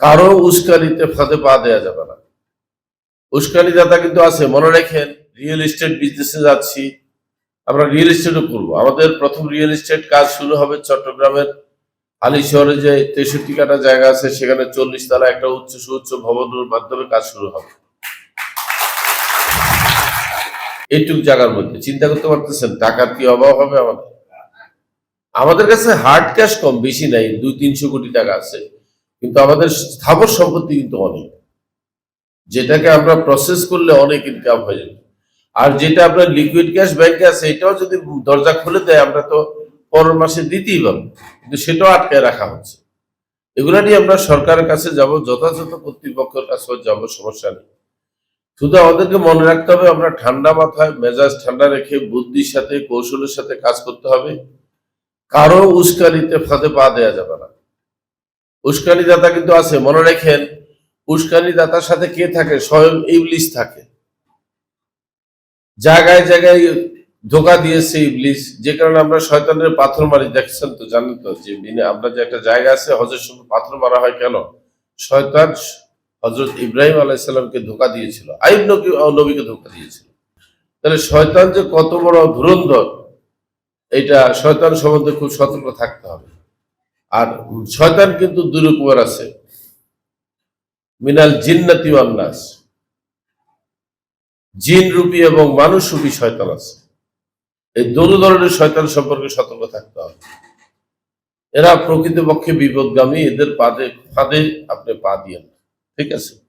কারও উস্কানিতে ফাঁদে পা দেওয়া যাবে না। উস্কানি দাতা কিন্তু আছে, মনে রাখেন রিয়েল এস্টেট বিজনেসে যাচ্ছি, আমরা রিয়েল এস্টেটও করব। আমাদের প্রথম রিয়েল এস্টেট কাজ শুরু হবে চট্টগ্রামের আলী শহরে যে তেষট্টি কাটা জায়গা আছে, সেখানে চল্লিশ তলা একটা উচ্চ সুউচ্চ ভবনের মাধ্যমে কাজ শুরু হবে। এইটুক জায়গার মধ্যে। চিন্তা করতে পারতেছেন, টাকার কি অভাব হবে আমাদের? আমাদের কাছে হার্ড ক্যাশ কম বেশি নাই দুই তিনশো কোটি টাকা আছে। কিন্তু আমাদের স্থাবর সম্পত্তি কিন্তু অনেক। যেটাকে আমরা প্রসেস করলে অনেক ইনকাম হয়ে যাবে আর যেটা আপনার লিকুইড ক্যাশ ব্যাংকে আছে, এটাও যদি দরজা খুলে দেয়, আমরা তো পরের মাসে দিতেই পারব। কিন্তু সেটাও আটকায় রাখা হচ্ছে। এগুলা নিয়ে আমরা সরকারের কাছে যাব, যথাযথ কর্তৃপক্ষের কাছে যাব, সমস্যা নেই। শুধু আমাদেরকে মনে রাখতে হবে, আমরা ঠান্ডা মাথায়, মেজাজ ঠান্ডা রেখে বুদ্ধির সাথে, কৌশলের সাথে কাজ করতে হবে। কারও উস্কানিতে ফাঁদে পা দেওয়া যাবে না। উস্কানি দাতা কিন্তু আছে, মনে রেখেন উস্কানি দাতার সাথে কে থাকে? স্বয়ং ইবলিশ থাকে। জায়গায় জায়গায় ধোকা দিয়েছে ইবলিশ যে কারণে আমরা শয়তানের পাথর মারি। দেখছেন তো, জানেন তো, যে আমরা যে একটা জায়গা আছে হজের সময় পাথর মারা হয় কেন? শয়তান হজরত ইব্রাহিম আলাইসাল্লামকে ধোকা দিয়েছিল। আইব নবী নবীকে ধোকা দিয়েছিল। তাহলে শয়তান যে কত বড় ধুরন্ধর, এটা শয়তান সম্বন্ধে খুব সতর্ক থাকতে হবে। আর শয়তান কিন্তু দুরকমের আছে। মিনাল জিন্নাতি মামনাস নাস। জিন রূপী এবং মানুষ রূপী শয়তান আছে। এই দোনো ধরনের শয়তান সম্পর্কে সতর্ক থাকতে হবে। এরা প্রকৃতপক্ষে বিপদগামী, এদের পাদে ফাঁদে আপনি পা দিয়েন ঠিক আছে?